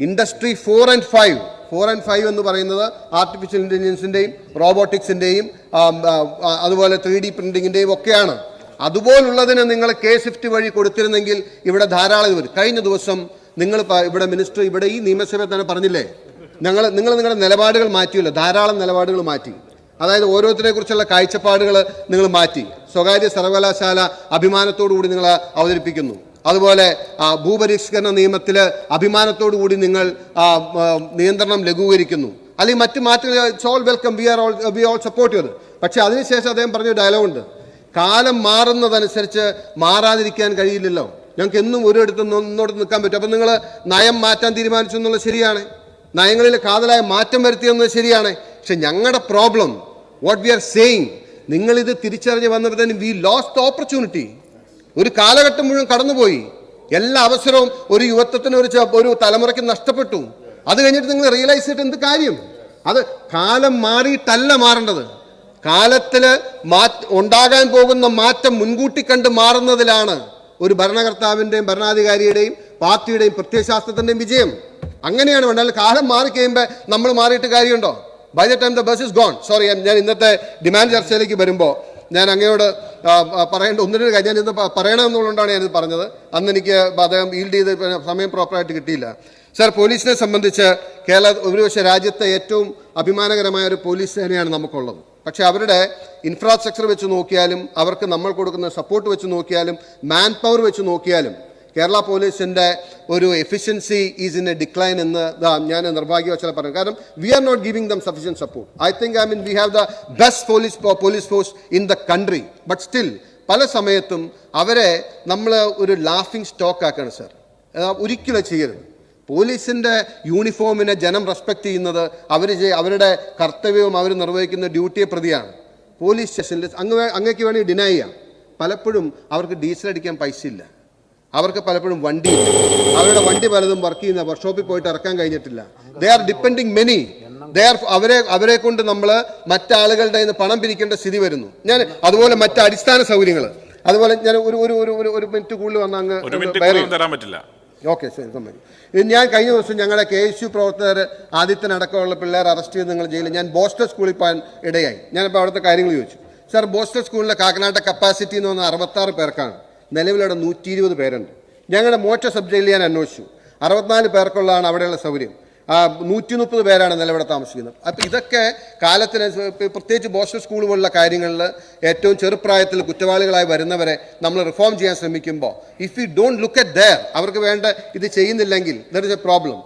Industry four and five four and five എന്ന് പറയുന്നത് artificial ഇന്റലിജൻസിന്റെയും റോബോട്ടിക്സിന്റെയും അതുപോലെ ത്രീ ഡി പ്രിന്റിങ്ങിന്റെയും ഒക്കെയാണ്. അതുപോലുള്ളതിന് നിങ്ങൾ കെ സ്വിഫ്റ്റ് വഴി കൊടുത്തിരുന്നെങ്കിൽ ഇവിടെ ധാരാളം വരും. കഴിഞ്ഞ ദിവസം നിങ്ങൾ ഇവിടെ മിനിസ്റ്റർ ഇവിടെ ഈ നിയമസഭയിൽ തന്നെ പറഞ്ഞില്ലേ? ഞങ്ങൾ നിങ്ങൾ നിങ്ങളുടെ നിലപാടുകൾ മാറ്റിയല്ലോ. ധാരാളം നിലപാടുകൾ മാറ്റി. അതായത് ഓരോരുത്തരെ കുറിച്ചുള്ള കാഴ്ചപ്പാടുകൾ നിങ്ങൾ മാറ്റി. സ്വകാര്യ സർവകലാശാല അഭിമാനത്തോടു കൂടി നിങ്ങൾ അവതരിപ്പിക്കുന്നു. അതുപോലെ ഭൂപരിഷ്കരണ നിയമത്തിൽ അഭിമാനത്തോടു കൂടി നിങ്ങൾ നിയന്ത്രണം ലഘൂകരിക്കുന്നു. അല്ലെങ്കിൽ മറ്റ് മാറ്റങ്ങൾ it's all welcome we are all we all support ചെയ്ത് പക്ഷേ അതിനുശേഷം അദ്ദേഹം പറഞ്ഞ ഡയലോഗുണ്ട്. കാലം മാറുന്നതനുസരിച്ച് മാറാതിരിക്കാൻ കഴിയില്ലല്ലോ. ഞങ്ങൾക്ക് എന്നും ഒരിടത്ത് ഒന്നോട് നിൽക്കാൻ പറ്റും. അപ്പം നിങ്ങൾ നയം മാറ്റാൻ തീരുമാനിച്ചു എന്നുള്ളത് ശരിയാണ്. നയങ്ങളിൽ കാതലായ മാറ്റം വരുത്തിയെന്നത് ശരിയാണ്. പക്ഷെ ഞങ്ങളുടെ problem what we are saying നിങ്ങളിത് തിരിച്ചറിഞ്ഞ് വന്നപ്പോൾ തന്നെ വി ലോസ്റ്റ് ഓപ്പർച്യൂണിറ്റി ഒരു കാലഘട്ടം മുഴുവൻ കടന്നുപോയി. എല്ലാ അവസരവും ഒരു യുവത്വത്തിന് ഒരു ഒരു തലമുറയ്ക്ക് നഷ്ടപ്പെട്ടു. അത് കഴിഞ്ഞിട്ട് നിങ്ങൾ റിയലൈസ് ചെയ്തിട്ട് എന്ത് കാര്യം? അത് കാലം മാറിയിട്ടല്ല മാറേണ്ടത്. കാലത്തിൽ മാറ്റ ഉണ്ടാകാൻ പോകുന്ന മാറ്റം മുൻകൂട്ടി കണ്ട് മാറുന്നതിലാണ് ഒരു ഭരണകർത്താവിന്റെയും ഭരണാധികാരിയുടെയും പാർട്ടിയുടെയും പ്രത്യയശാസ്ത്രത്തിന്റെയും വിജയം. അങ്ങനെയാണ് വേണ്ടത്. കാലം മാറി കഴിയുമ്പോൾ നമ്മൾ മാറിയിട്ട് കാര്യമുണ്ടോ? By the time the bus is gone sorry ഞാൻ ഇന്നത്തെ ഡിമാൻഡ് ചർച്ചയിലേക്ക് വരുമ്പോൾ ഞാൻ അങ്ങയോട് പറയേണ്ട ഒന്നിനൊരു കാര്യം ഞാൻ പറയണമെന്നുള്ളതുകൊണ്ടാണ് ഞാനിത് പറഞ്ഞത്. അന്ന് എനിക്ക് അദ്ദേഹം ഈൽഡ് ചെയ്ത് സമയം പ്രോപ്പറായിട്ട് കിട്ടിയില്ല. സാർ പോലീസിനെ സംബന്ധിച്ച് കേരള ഒരുപക്ഷെ രാജ്യത്തെ ഏറ്റവും അഭിമാനകരമായ ഒരു പോലീസ് സേനയാണ് നമുക്കുള്ളത്. പക്ഷേ അവരുടെ ഇൻഫ്രാസ്ട്രക്ചർ വെച്ച് നോക്കിയാലും അവർക്ക് നമ്മൾ കൊടുക്കുന്ന സപ്പോർട്ട് വെച്ച് നോക്കിയാലും മാൻ പവർ വെച്ച് നോക്കിയാലും കേരള പോലീസിന്റെ ഒരു efficiency is in a decline എന്ന് ഞാൻ നിർഭാഗ്യവശാൽ പറഞ്ഞു. കാരണം we are not giving them sufficient support I think I mean we have the best police police force in the country but still പല സമയത്തും അവരെ നമ്മൾ ഒരു ലാഫിംഗ് സ്റ്റോക്ക് ആക്കണം സാർ ഒരിക്കലും ചെയ്യരുത്. പോലീസിന്റെ യൂണിഫോമിനെ ജനം റെസ്പെക്ട് ചെയ്യുന്നത് അവർ അവരുടെ കർത്തവ്യവും അവർ നിർവഹിക്കുന്ന ഡ്യൂട്ടിയെ പ്രതിയാണ്. പോലീസ് സ്റ്റേഷനിൽ അങ്ങ് അങ്ങേക്ക് വേണമെങ്കിൽ ഡിനൈ ചെയ്യാം. പലപ്പോഴും അവർക്ക് ഡീസൽ അടിക്കാൻ പൈസ ഇല്ല. അവർക്ക് പലപ്പോഴും വണ്ടിയില്ല. അവരുടെ വണ്ടി പലതും വർക്ക് ചെയ്യുന്ന വർക്ക്ഷോപ്പിൽ പോയിട്ട് ഇറക്കാൻ കഴിഞ്ഞിട്ടില്ല. They are depending many they are അവരെ അവരെ കൊണ്ട് നമ്മൾ മറ്റാളുകളുടെ നിന്ന് പണം പിരിക്കേണ്ട സ്ഥിതി വരുന്നു. ഞാൻ അതുപോലെ മറ്റ് അടിസ്ഥാന സൗകര്യങ്ങൾ അതുപോലെ ഞാൻ ഒരു ഒരു ഒരു ഒരു ഒരു മിനിറ്റ് കൂടുതൽ വന്ന അങ്ങ് തരാൻ പറ്റില്ല. ഓക്കെ ശരി സമ്മതി ഇത് ഞാൻ കഴിഞ്ഞ ദിവസം ഞങ്ങളുടെ കെ എസ് യു പ്രവർത്തകർ ആദ്യത്തിനടക്കമുള്ള പിള്ളേർ അറസ്റ്റ് ചെയ്ത് നിങ്ങൾ ജയിലിൽ ഞാൻ ബോസ്റ്റർ സ്കൂളിൽ പോകാൻ ഇടയായി. ഞാനിപ്പോൾ അവിടുത്തെ കാര്യങ്ങൾ ചോദിച്ചു. സാർ ബോസ്റ്റർ സ്കൂളിലെ കാക്കനാട്ടെ കപ്പാസിറ്റി എന്ന് പറഞ്ഞാൽ അറുപത്താറ് പേർക്കാണ്. നിലവിലവിടെ നൂറ്റി ഇരുപത് പേരുണ്ട്. ഞങ്ങളുടെ മോറ്റ സബ് ജയിലിൽ ഞാൻ അന്വേഷിച്ചു. അറുപത്തിനാല് പേർക്കുള്ളതാണ് അവിടെയുള്ള സൗകര്യം. നൂറ്റി മുപ്പത് പേരാണ് നിലവിടെ താമസിക്കുന്നത്. അപ്പോൾ ഇതൊക്കെ കാലത്തിന് പ്രത്യേകിച്ച് ബോസ്റ്റർ സ്കൂൾ പോലുള്ള കാര്യങ്ങളിൽ ഏറ്റവും ചെറുപ്രായത്തിൽ കുറ്റവാളികളായി വരുന്നവരെ നമ്മൾ റിഫോം ചെയ്യാൻ ശ്രമിക്കുമ്പോൾ if you don't look at their അവർക്ക് വേണ്ട ഇത് ചെയ്യുന്നില്ലെങ്കിൽ ദർ ഇസ് എ പ്രോബ്ലം